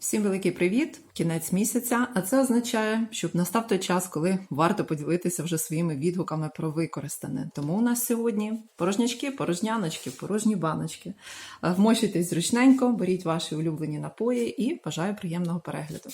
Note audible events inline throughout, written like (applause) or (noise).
Всім великий привіт! Кінець місяця, а це означає, щоб настав той час, коли варто поділитися вже своїми відгуками про використане. Тому у нас сьогодні порожнячки, порожняночки, порожні баночки. Е, Вмощуйтесь зручненько, беріть ваші улюблені напої і бажаю приємного перегляду.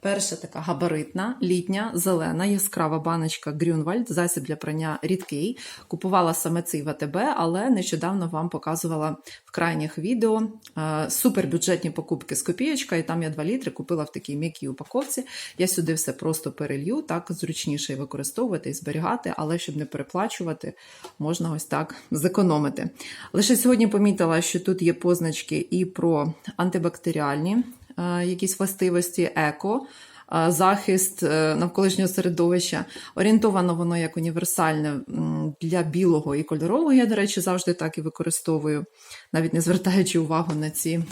Перша така габаритна, літня, зелена, яскрава баночка Грюнвальд, засіб для прання рідкий. Купувала саме цей в АТБ, але нещодавно вам показувала в крайніх відео е, супербюджетні покупки з копієчка, і там я 2 літри купила в такій м'якій упаковці. Я сюди все просто перелью, так зручніше використовувати і зберігати, але щоб не переплачувати, можна ось так зекономити. Лише сьогодні помітила, що тут є позначки і про антибактеріальні е, якісь властивості, еко. е, Захист е, навколишнього середовища орієнтовано воно як універсальне для білого і кольорового. Я, до речі, завжди так і використовую, навіть не звертаючи увагу на ці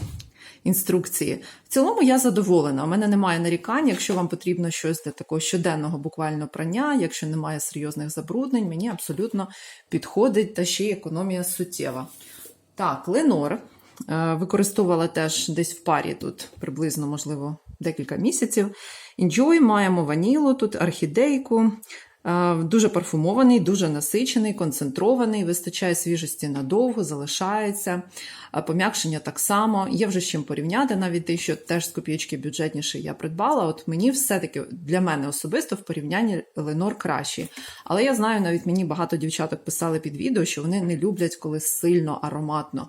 інструкції. В цілому я задоволена. У мене немає нарікань. Якщо вам потрібно щось для такого щоденного буквально прання, якщо немає серйозних забруднень, мені абсолютно підходить та ще й економія суттєва. Так, Ленор. Е, Використовувала теж десь в парі тут приблизно, можливо, декілька місяців. Enjoy, маємо ванілу, тут орхідейку. Е, Дуже парфумований, дуже насичений, концентрований, вистачає свіжості надовго, залишається. Е, Пом'якшення так само. Є вже з чим порівняти, навіть те, що теж з копійки бюджетніше я придбала. От мені все-таки для мене особисто в порівнянні Ленор кращий. Але я знаю, навіть мені багато дівчаток писали під відео, що вони не люблять, коли сильно ароматно,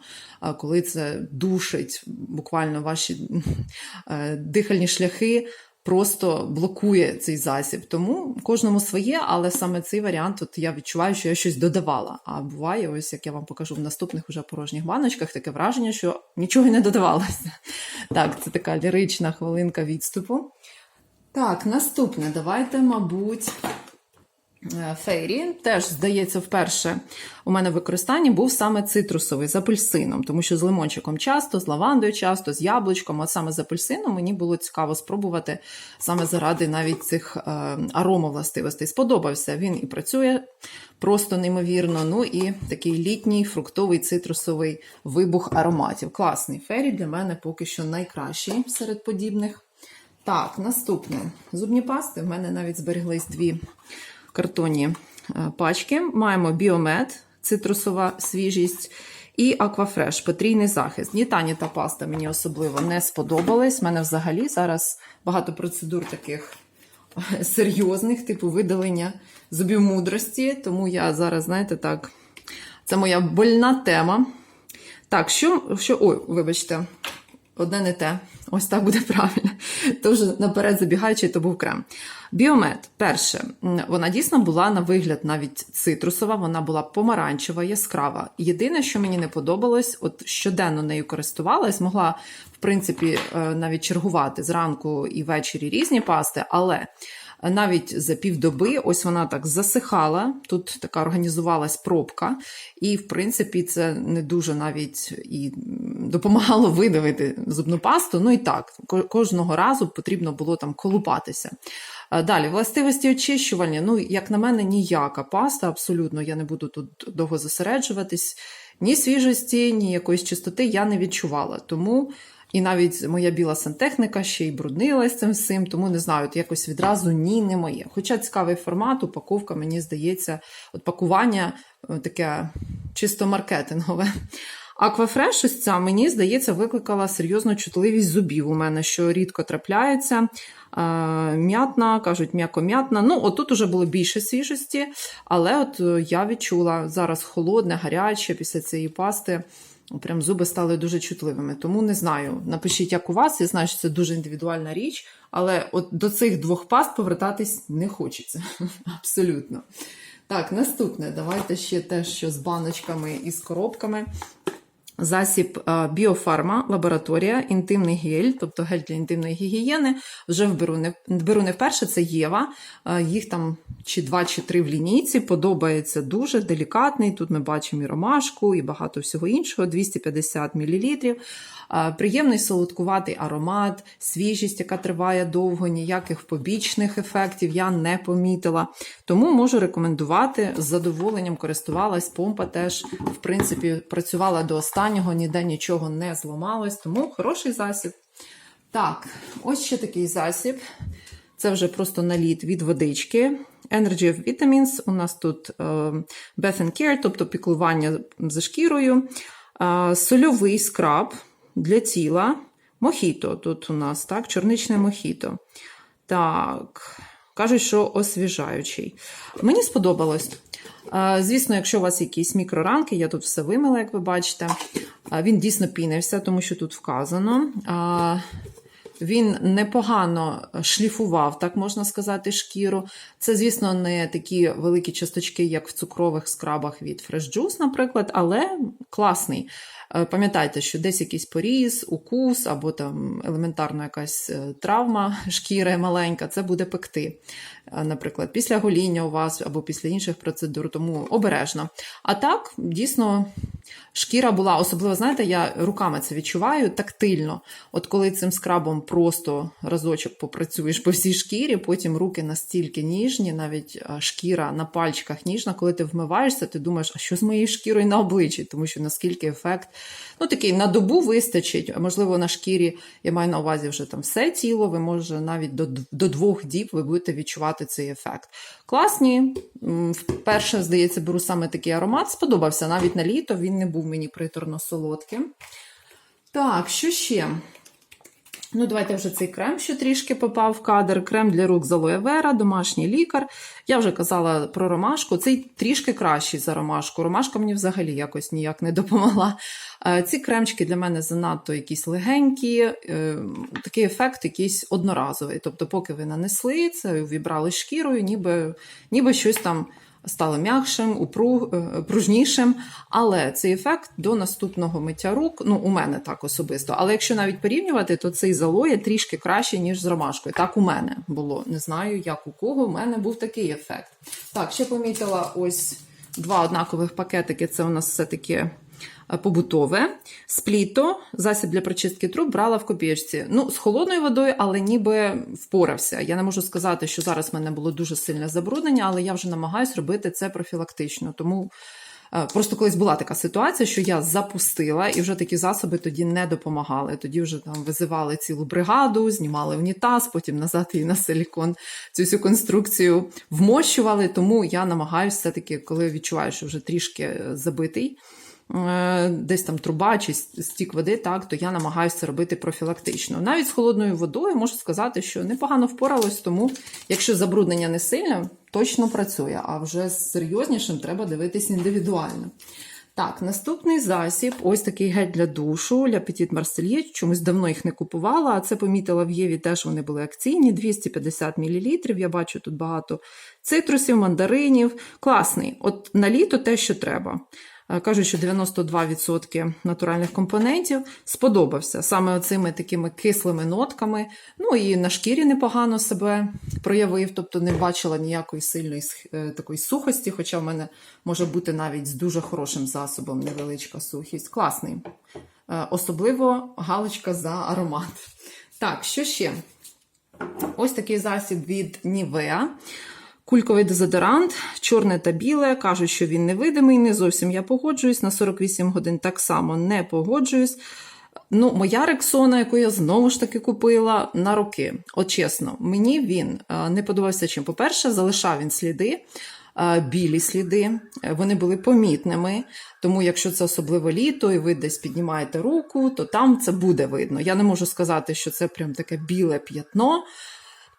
коли це душить буквально ваші (laughs) е, дихальні шляхи просто блокує цей засіб. Тому кожному своє, але саме цей варіант, от я відчуваю, що я щось додавала. А буває, ось як я вам покажу в наступних уже порожніх баночках, таке враження, що нічого не додавалося. Так, це така лірична хвилинка відступу. Так, наступне, давайте, мабуть. Е, Фейрі теж, здається, вперше у мене в використанні був саме цитрусовий з апельсином, тому що з лимончиком часто, з лавандою часто, з яблучком, а саме з апельсином мені було цікаво спробувати саме заради навіть цих е, аромовластивостей. Сподобався він і працює просто неймовірно. Ну і такий літній фруктовий цитрусовий вибух ароматів. Класний фейрі для мене поки що найкращий серед подібних. Так, наступне. Зубні пасти. В мене навіть збереглись дві картонні е, пачки. Маємо біомед, цитрусова свіжість і аквафреш, потрійний захист. Ні та, ні та паста мені особливо не сподобались. У мене взагалі зараз багато процедур таких е, серйозних, типу видалення зубів мудрості. Тому я зараз, знаєте, так, це моя больна тема. Так, що, що ой, вибачте, одне не те. Ось так буде правильно. Тож наперед забігаючи, то був крем. Біомед, перше, вона дійсно була на вигляд навіть цитрусова, вона була помаранчева, яскрава. Єдине, що мені не подобалось, от щоденно нею користувалась, могла, в принципі, е, навіть чергувати зранку і ввечері різні пасти, але навіть за півдоби, ось вона так засихала. Тут така організувалась пробка, і, в принципі, це не дуже навіть і допомагало видавити зубну пасту. Ну і так, кожного разу потрібно було там колупатися. Е, Далі, властивості очищування. Ну, як на мене, ніяка паста, абсолютно, я не буду тут довго зосереджуватись. Ні свіжості, ні якоїсь чистоти я не відчувала. Тому і навіть моя біла сантехніка ще й бруднилась цим всім, тому не знаю, от якось відразу ні, не моє. Хоча цікавий формат, упаковка, мені здається, от пакування е, таке чисто маркетингове. Аквафреш, ось ця, мені здається, викликала серйозну чутливість зубів у мене, що рідко трапляється. Е, М'ятна, кажуть, м'яко-м'ятна. Ну, отут уже було більше свіжості, але от е, я відчула зараз холодне, гаряче після цієї пасти. Прям зуби стали дуже чутливими. Тому не знаю. Напишіть, як у вас. Я знаю, що це дуже індивідуальна річ, але от до цих двох паст повертатись не хочеться. (laughs) Абсолютно. Так, наступне. Давайте ще те, що з баночками і з коробками. Засіб е, Біофарма, лабораторія, інтимний гель, тобто гель для інтимної гігієни. Вже беру не, беру не вперше, це Єва. Е, Їх там чи два, чи три в лінійці. Подобається дуже делікатний. Тут ми бачимо і ромашку, і багато всього іншого, 250 мл. Приємний солодкуватий аромат, свіжість, яка триває довго, ніяких побічних ефектів я не помітила. Тому можу рекомендувати з задоволенням користувалась. Помпа теж, в принципі, працювала до останнього, ніде нічого не зламалось, тому хороший засіб. Так, ось ще такий засіб. Це вже просто наліт від водички. Energy of Vitamins. У нас тут е, Bath and Care, тобто піклування за шкірою. Е, сольовий скраб для тіла. Мохіто. Тут у нас так, чорничне мохіто. Так, кажуть, що освіжаючий. Мені сподобалось. Звісно, якщо у вас якісь мікроранки, я тут все вимила, як ви бачите. Він дійсно пінився, тому що тут вказано. Він непогано шліфував, так можна сказати, шкіру. Це, звісно, не такі великі часточки, як в цукрових скрабах від Fresh Juice, наприклад, але класний. Е, Пам'ятайте, що десь якийсь поріз, укус або там елементарно якась е, травма (laughs) шкіри маленька, це буде пекти. Е, Наприклад, після гоління у вас або після інших процедур, тому обережно. А так, дійсно, шкіра була, особливо, знаєте, я руками це відчуваю тактильно. От коли цим скрабом просто разочок попрацюєш по всій шкірі, потім руки настільки ніжні, навіть шкіра на пальчиках ніжна, коли ти вмиваєшся, ти думаєш, а що з моєю шкірою на обличчі, тому що наскільки ефект, ну такий на добу вистачить, можливо, на шкірі, я маю на увазі вже там все тіло, ви може навіть до, до двох діб ви будете відчувати цей ефект. Класні. Вперше, здається, беру саме такий аромат. Сподобався навіть на літо, він не був мені приторно солодким. Так, що ще? Ну, давайте вже цей крем, що трішки попав в кадр. Крем для рук з алоє вера, домашній лікар. Я вже казала про ромашку. Цей трішки кращий за ромашку. Ромашка мені взагалі якось ніяк не допомогла. Е, Ці кремчики для мене занадто якісь легенькі, е, такий ефект якийсь одноразовий. Тобто, поки ви нанесли це, вібрали шкірою, ніби, ніби щось там стало м'якшим, упруг, е, пружнішим. Але цей ефект до наступного миття рук, ну у мене так особисто. Але якщо навіть порівнювати, то цей залоє трішки краще, ніж з ромашкою. Так у мене було. Не знаю, як у кого. У мене був такий ефект. Так, ще помітила ось два однакових пакетики. Це у нас все-таки побутове. Спліто, засіб для прочистки труб брала в копієчці. Ну, з холодною водою, але ніби впорався. Я не можу сказати, що зараз в мене було дуже сильне забруднення, але я вже намагаюся робити це профілактично. Тому е, просто колись була така ситуація, що я запустила, і вже такі засоби тоді не допомагали. Тоді вже там визивали цілу бригаду, знімали унітаз, потім назад її на силікон цю всю конструкцію вмощували. Тому я намагаюся все-таки, коли відчуваю, що вже трішки е, забитий е, десь там труба чи стік води, так, то я намагаюся робити профілактично. Навіть з холодною водою можу сказати, що непогано впоралось, тому якщо забруднення не сильне, точно працює. А вже з серйознішим треба дивитись індивідуально. Так, наступний засіб ось такий гель для душу для Petit Marseillais. Чомусь давно їх не купувала, а це помітила в Єві, теж вони були акційні, 250 мл. Я бачу тут багато цитрусів, мандаринів. Класний. От на літо те, що треба. Е, Кажуть, що 92% натуральних компонентів сподобався саме оцими такими кислими нотками. Ну і на шкірі непогано себе проявив, тобто не бачила ніякої сильної е, такої сухості, хоча в мене може бути навіть з дуже хорошим засобом невеличка сухість. Класний. Е, Особливо галочка за аромат. Так, що ще? Ось такий засіб від Nivea. Кульковий дезодорант, чорне та біле. Кажуть, що він невидимий, не зовсім я погоджуюсь. На 48 годин так само не погоджуюсь. Ну, моя рексона, яку я знову ж таки купила на роки. От чесно, мені він е, не подобався чим. По-перше, залишав він сліди, е, білі сліди, е, вони були помітними. Тому, якщо це особливо літо, і ви десь піднімаєте руку, то там це буде видно. Я не можу сказати, що це прям таке біле п'ятно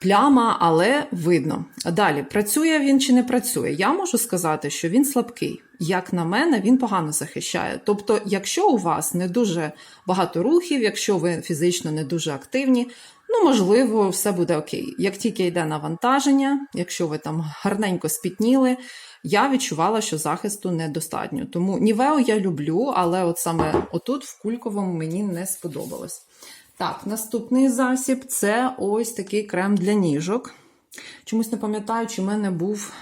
пляма, але видно. Далі, працює він чи не працює? Я можу сказати, що він слабкий. Як на мене, він погано захищає. Тобто, якщо у вас не дуже багато рухів, якщо ви фізично не дуже активні, ну можливо, все буде окей. Як тільки йде навантаження, якщо ви там гарненько спітніли, я відчувала, що захисту недостатньо. Тому Нівео я люблю, але от саме отут, в кульковому, мені не сподобалось. Так, наступний засіб це ось такий крем для ніжок. Чомусь не пам'ятаю, чи в мене був,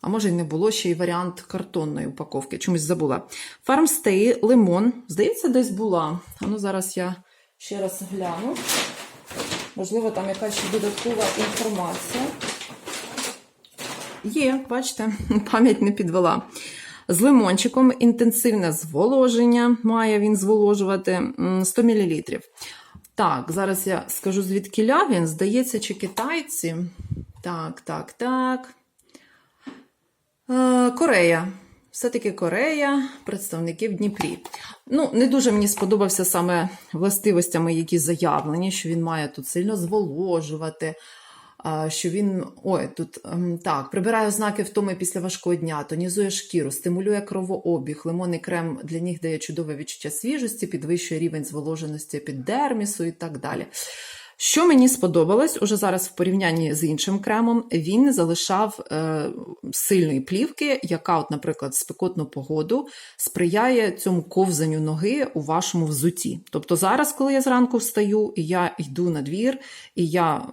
а може й не було ще й варіант картонної упаковки. Чомусь забула. Farmstay лимон. Здається, десь була. А ну зараз я ще раз гляну. Можливо, там якась додаткова інформація. Є, бачите, (laughs) пам'ять не підвела. З лимончиком інтенсивне зволоження має він зволожувати 100 мл. Так, зараз я скажу звідкіля він. Здається, чи китайці. Так, так, так. Е, Корея. Все-таки Корея, представники в Дніпрі. Ну, не дуже мені сподобався саме властивостями, які заявлені, що він має тут сильно зволожувати. Що він ой, тут ем, так, прибирає ознаки втоми після важкого дня, тонізує шкіру, стимулює кровообіг, лимонний крем для ніг дає чудове відчуття свіжості, підвищує рівень зволоженості епідермісу і так далі. Що мені сподобалось уже зараз в порівнянні з іншим кремом, він не залишав е, сильної плівки, яка, от, наприклад, спекотну погоду сприяє цьому ковзанню ноги у вашому взуті. Тобто зараз, коли я зранку встаю і я йду на двір, і я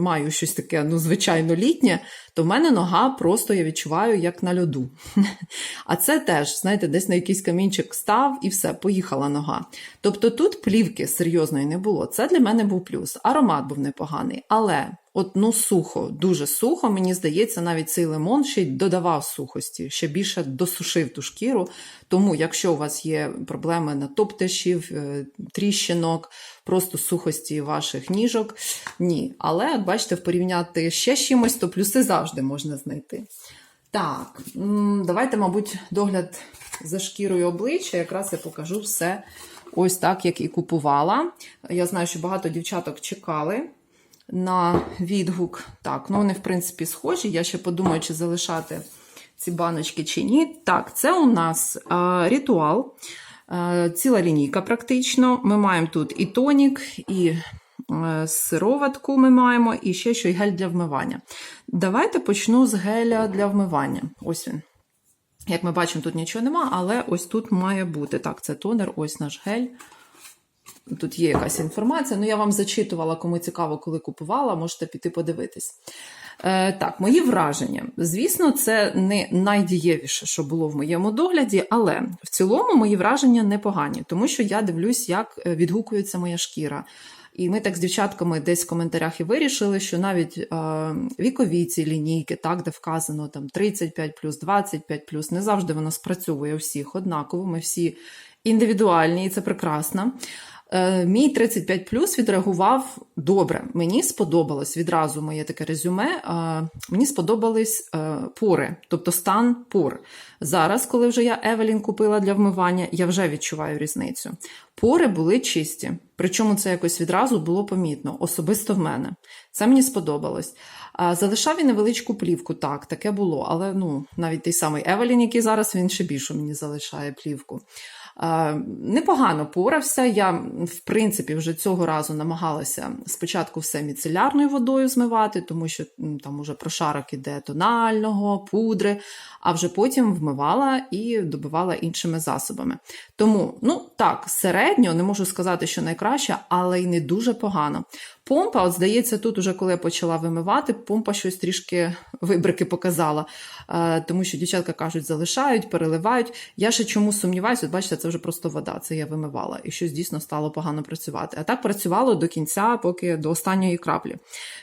маю щось таке, ну, звичайно, літнє, то в мене нога просто я відчуваю як на льоду. (laughs) А це теж, знаєте, десь на якийсь камінчик став і все, поїхала нога. Тобто тут плівки серйозної не було. Це для мене був плюс. Аромат був непоганий, але от ну сухо, дуже сухо, мені здається, навіть цей лимон ще й додавав сухості, ще більше досушив ту шкіру. Тому, якщо у вас є проблеми натоптишів, е, тріщинок, просто сухості ваших ніжок, ні. Але, от бачите, порівняти ще з чимось, то плюси завжди можна знайти. Так, давайте, мабуть, догляд за шкірою обличчя. Якраз я покажу все ось так, як і купувала. Я знаю, що багато дівчаток чекали на відгук. Так, ну вони, в принципі, схожі. Я ще подумаю, чи залишати ці баночки чи ні. Так, це у нас а, ритуал. Е, Ціла лінійка практично. Ми маємо тут і тонік, і е, сироватку ми маємо, і ще що й гель для вмивання. Давайте почну з геля для вмивання. Ось він. Як ми бачимо, тут нічого нема, але ось тут має бути. Так, це тонер, ось наш гель. Тут є якась інформація. Ну, я вам зачитувала, кому цікаво, коли купувала, можете піти подивитись. Е, так, мої враження. Звісно, це не найдієвіше, що було в моєму догляді, але в цілому мої враження непогані, тому що я дивлюсь, як е, відгукується моя шкіра. І ми так з дівчатками десь в коментарях і вирішили, що навіть е, вікові ці лінійки, так, де вказано там 35 25 не завжди воно спрацьовує у всіх однаково. Ми всі індивідуальні, і це прекрасно. Е, Мій 35 плюс відреагував добре. Мені сподобалось відразу моє таке резюме. е, Мені сподобались е, пори, тобто стан пор. Зараз, коли вже я Евелін купила для вмивання, я вже відчуваю різницю. Пори були чисті, причому це якось відразу було помітно, особисто в мене. Це мені сподобалось. Залишав він невеличку плівку, так, таке було, але ну, навіть той самий Евелін, який зараз він ще більше мені залишає плівку. Непогано порався. Я, в принципі, вже цього разу намагалася спочатку все міцелярною водою змивати, тому що там уже прошарок іде тонального, пудри, а вже потім вмивала і добивала іншими засобами. Тому, ну так, середньо, не можу сказати, що найкраще, але й не дуже погано. Помпа, от здається, тут, уже коли я почала вимивати, помпа щось трішки вибрики показала, е, тому що дівчатка кажуть, залишають, переливають. Я ще чому сумніваюся, от бачите, це вже просто вода, це я вимивала, і щось дійсно стало погано працювати. А так працювало до кінця, поки до останньої краплі.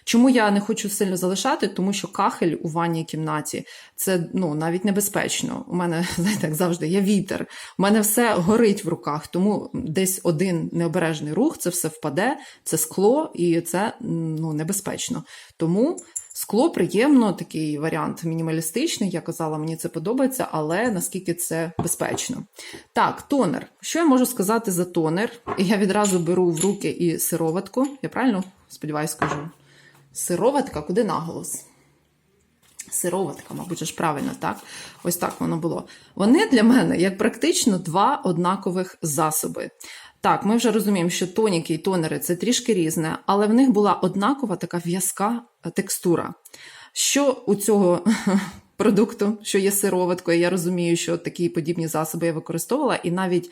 Чому я не хочу сильно залишати? Тому що кахель у ванній кімнаті це ну навіть небезпечно. У мене, (laughs) знаєте, як завжди, є вітер. У мене все горить в руках, тому десь один необережний рух, це все впаде, це скло, і це ну, небезпечно. Тому скло приємно, такий варіант мінімалістичний. Я казала, мені це подобається, але наскільки це безпечно. Так, тонер. Що я можу сказати за тонер? Я відразу беру в руки і сироватку. Я правильно сподіваюсь, скажу. Сироватка, куди наголос? Сироватка, мабуть, ж правильно, так? Ось так воно було. Вони для мене як практично два однакових засоби. Так, ми вже розуміємо, що тоніки і тонери це трішки різне, але в них була однакова така в'язка е, текстура. Що у цього (laughs) продукту, що є сироваткою, я розумію, що такі подібні засоби я використовувала, і навіть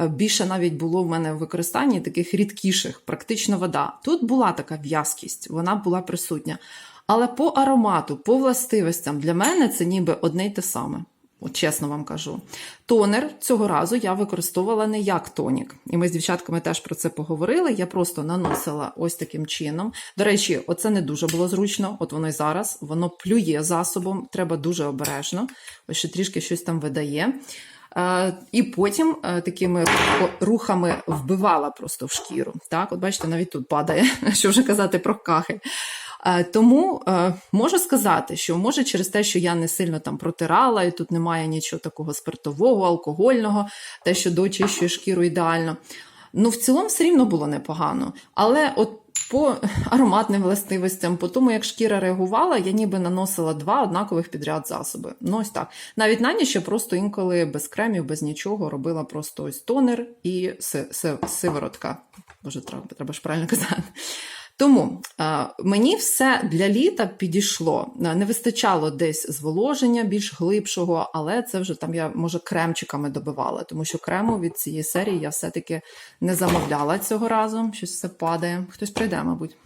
е, більше навіть було в мене в використанні таких рідкіших, практично вода. Тут була така в'язкість, вона була присутня. Але по аромату, по властивостям для мене це ніби одне й те саме. От чесно вам кажу. Тонер цього разу я використовувала не як тонік. І ми з дівчатками теж про це поговорили. Я просто наносила ось таким чином. До речі, оце не дуже було зручно, от воно й зараз, воно плює засобом, треба дуже обережно, ось ще трішки щось там видає. Е, І потім е, такими рухами вбивала просто в шкіру. Так, от бачите, навіть тут падає, (laughs) що вже казати про кахель. Е, Тому е, можу сказати, що може через те, що я не сильно там протирала, і тут немає нічого такого спиртового, алкогольного, те, що доочищує шкіру ідеально. Ну, в цілому все рівно було непогано. Але от по (laughs) ароматним властивостям, по тому, як шкіра реагувала, я ніби наносила два однакових підряд засоби. Ну, ось так. Навіть на ніч я просто інколи без кремів, без нічого робила просто ось тонер і си- си- сиворотка. Боже, треба, треба ж правильно казати. Тому мені все для літа підійшло. Не вистачало десь зволоження більш глибшого, але це вже там я може кремчиками добивала, тому що крему від цієї серії я все-таки не замовляла цього разу. Щось все падає. Хтось прийде, мабуть.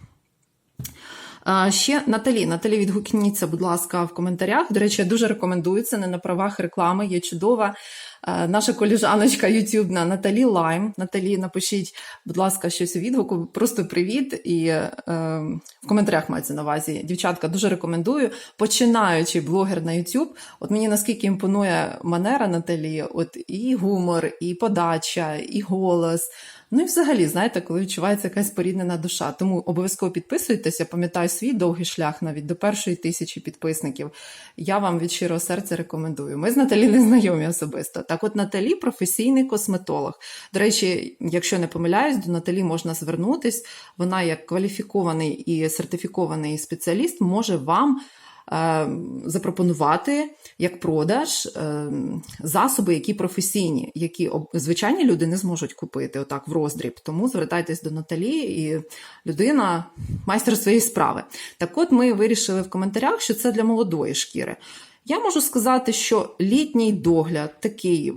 Ще Наталі, Наталі, відгукніться, будь ласка, в коментарях. До речі, я дуже рекомендую це не на правах реклами. Є чудова наша коліжаночка ютубна Наталі Лайм. Наталі, напишіть, будь ласка, щось у відгуку. Просто привіт. І е, в коментарях мається на увазі. Дівчатка, дуже рекомендую. Починаючи блогер на YouTube, от мені наскільки імпонує манера Наталі, от і гумор, і подача, і голос. Ну і взагалі, знаєте, коли відчувається якась поріднена душа. Тому обов'язково підписуйтесь. Я пам'ятаю свій довгий шлях навіть до першої тисячі підписників. Я вам від щирого серця рекомендую. Ми з Наталі не знайомі особисто. Так, от Наталі професійний косметолог. До речі, якщо не помиляюсь, до Наталі можна звернутись. Вона, як кваліфікований і сертифікований спеціаліст, може вам. е, Запропонувати як продаж е, засоби, які професійні, які звичайні люди не зможуть купити отак в роздріб. Тому звертайтесь до Наталі, і людина майстер своєї справи. Так от ми вирішили в коментарях, що це для молодої шкіри. Я можу сказати, що літній догляд такий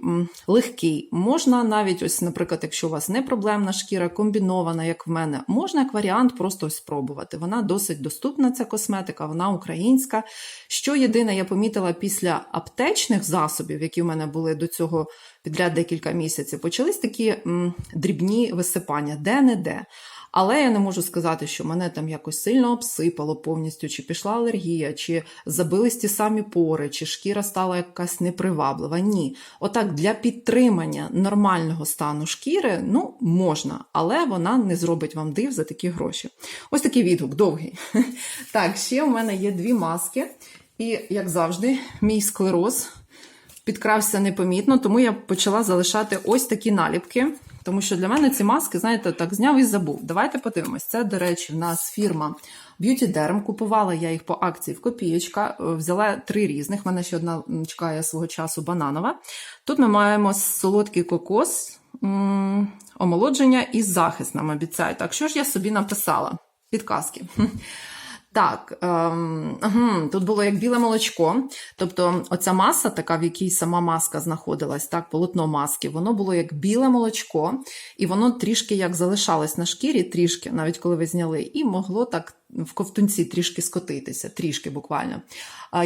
легкий. Можна навіть, ось, наприклад, якщо у вас не проблемна шкіра, комбінована, як в мене, можна як варіант просто ось спробувати. Вона досить доступна, ця косметика, вона українська. Що єдине, я помітила після аптечних засобів, які в мене були до цього підряд декілька місяців, почались такі м, дрібні висипання, де-не-де. Але я не можу сказати, що мене там якось сильно обсипало повністю, чи пішла алергія, чи забились ті самі пори, чи шкіра стала якась неприваблива. Ні. Отак для підтримання нормального стану шкіри ну, можна, але вона не зробить вам див за такі гроші. Ось такий відгук довгий. (laughs) Так, ще у мене є дві маски, і, як завжди, мій склероз підкрався непомітно, тому я почала залишати ось такі наліпки. Тому що для мене ці маски, знаєте, так зняв і забув. Давайте подивимось. Це, до речі, в нас фірма Beauty Derm. Купувала я їх по акції в копієчка. Е, Взяла три різних. В мене ще одна чекає свого часу бананова. Тут ми маємо солодкий кокос, омолодження і захист нам обіцяють. Так, що ж я собі написала? Підказки. Так, ем, тут було як біле молочко. Тобто, оця маса, така, в якій сама маска знаходилась, так, полотно маски, воно було як біле молочко, і воно трішки як залишалось на шкірі, трішки, навіть коли ви зняли, і могло так в ковтунці трішки скотитися, трішки буквально.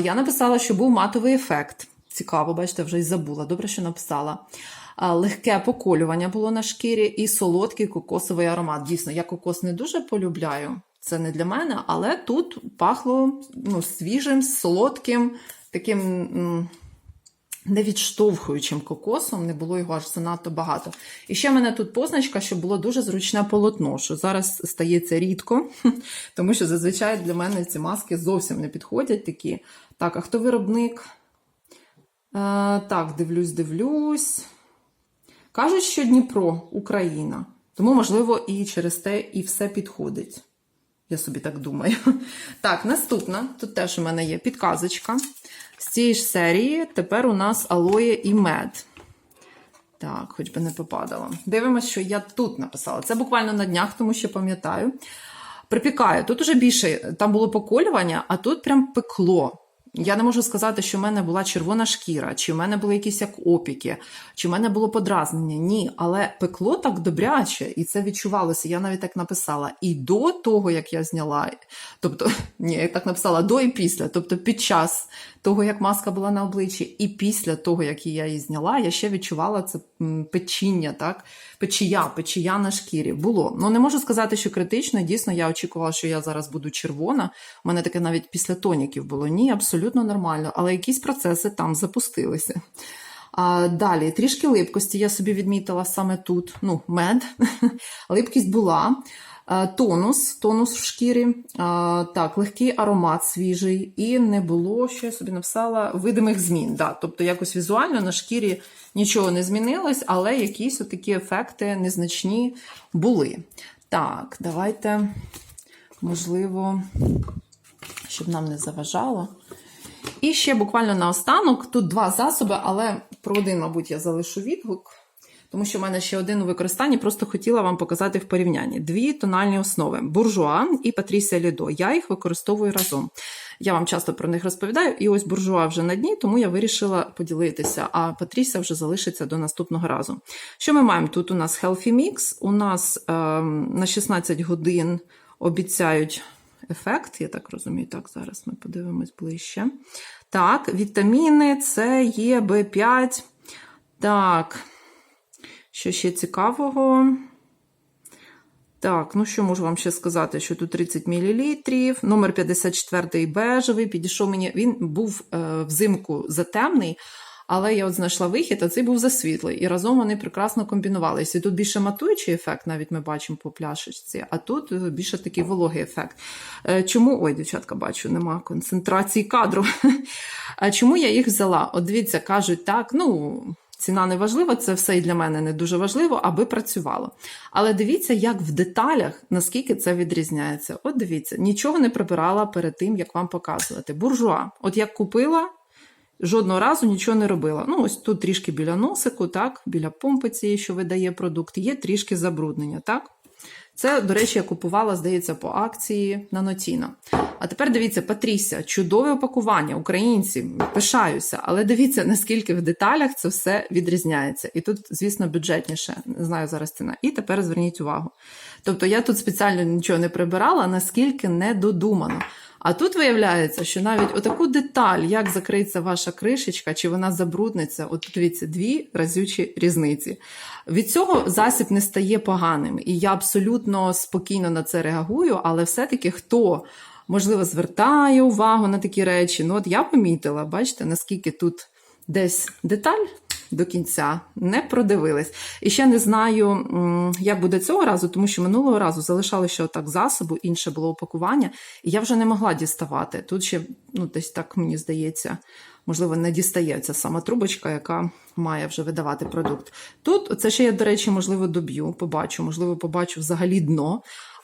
Я написала, що був матовий ефект. Цікаво, бачите, вже й забула. Добре, що написала. Легке поколювання було на шкірі і солодкий кокосовий аромат. Дійсно, я кокос не дуже полюбляю. Це не для мене, але тут пахло ну, свіжим, солодким, таким невідштовхуючим кокосом, не було його аж занадто багато. І ще в мене тут позначка, що було дуже зручне полотно, що зараз стається рідко, (laughs) тому що зазвичай для мене ці маски зовсім не підходять такі. Так, а хто виробник? Е, так, дивлюсь, дивлюсь. Кажуть, що Дніпро, Україна. Тому, можливо, і через те і все підходить. Я собі так думаю. (laughs) Так, наступна. Тут теж у мене є підказочка. З цієї ж серії тепер у нас алоє і мед. Так, хоч би не попадало. Дивимось, що я тут написала. Це буквально на днях, тому що пам'ятаю. Припікаю. Тут уже більше, там було поколювання, а тут прям пекло. Я не можу сказати, що в мене була червона шкіра, чи в мене були якісь як опіки, чи в мене було подразнення. Ні, але пекло так добряче, і це відчувалося. Я навіть так написала. І до того, як я зняла, тобто, (laughs) ні, я так написала до і після. Тобто, під час того, як маска була на обличчі, і після того, як я її зняла, я ще відчувала це печіння, так? Печія, печія на шкірі. Було. Ну не можу сказати, що критично. Дійсно, я очікувала, що я зараз буду червона. У мене таке навіть після тоніків було. Ні, абсолютно нормально, але якісь процеси там запустилися. А, далі, трішки липкості я собі відмітила саме тут. Ну, мед. (laughs) Липкість була. Тонус, тонус в шкірі, так, легкий аромат свіжий, і не було, що я собі написала, видимих змін. Да. Тобто, якось візуально на шкірі нічого не змінилось, але якісь такі ефекти незначні були. Так, давайте, можливо, щоб нам не заважало. І ще буквально наостанок, тут два засоби, але про один, мабуть, я залишу відгук, тому що в мене ще один у використанні, просто хотіла вам показати в порівнянні. Дві тональні основи: буржуа і Патрісія Лідо. Я їх використовую разом. Я вам часто про них розповідаю, і ось буржуа вже на дні, тому я вирішила поділитися, а Патрісія вже залишиться до наступного разу. Що ми маємо? Тут у нас Healthy Mix, у нас ем, на 16 годин обіцяють ефект, я так розумію. Так, зараз ми подивимось ближче. Так, вітаміни, це є B5. Так, що ще цікавого? Так, ну що можу вам ще сказати, що тут 30 мл, номер 54 бежевий, підійшов мені. Він був е, взимку затемний, але я от знайшла вихід, а цей був засвітлий. І разом вони прекрасно комбінувалися. І тут більше матуючий ефект, навіть ми бачимо по пляшечці, а тут е, більше такий вологий ефект. Е, Чому, ой, дівчатка, бачу, нема концентрації кадру. (laughs) А чому я їх взяла? От дивіться, кажуть, так, ну. Ціна не важлива, це все і для мене не дуже важливо, аби працювало. Але дивіться, як в деталях, наскільки це відрізняється. От дивіться, нічого не прибирала перед тим, як вам показувати. Буржуа, от як купила, жодного разу нічого не робила. Ну, ось тут трішки біля носику, так, біля помпи цієї, що видає продукт, є трішки забруднення, так? Це, до речі, я купувала, здається, по акції Нанотіна. А тепер дивіться, Патрісія, чудове опакування, українці, пишаюся, але дивіться, наскільки в деталях це все відрізняється. І тут, звісно, бюджетніше, не знаю зараз ціна. І тепер зверніть увагу. Тобто я тут спеціально нічого не прибирала, наскільки не додумано. А тут виявляється, що навіть отаку деталь, як закриється ваша кришечка, чи вона забрудниться, от дивіться, дві разючі різниці. Від цього засіб не стає поганим. І я абсолютно спокійно на це реагую, але все-таки хто, можливо, звертає увагу на такі речі, ну от я помітила, бачите, наскільки тут десь деталь. До кінця не продивились. І ще не знаю, як буде цього разу, тому що минулого разу залишали ще отак засобу, інше було упакування, і я вже не могла діставати. Тут ще, ну, десь так мені здається, можливо, не дістається сама трубочка, яка має вже видавати продукт. Тут це ще я, до речі, можливо, доб'ю, побачу, можливо, побачу взагалі дно.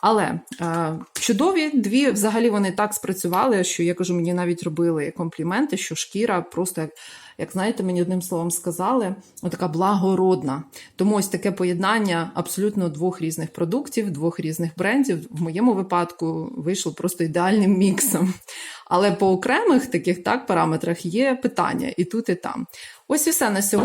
Але е, чудові дві, взагалі вони так спрацювали, що я кажу, мені навіть робили компліменти, що шкіра просто як, як знаєте, мені одним словом сказали, така благородна. Тому ось таке поєднання абсолютно двох різних продуктів, двох різних брендів. В моєму випадку вийшло просто ідеальним міксом. Але по окремих таких так параметрах є питання і тут, і там. Ось і все на сьогодні.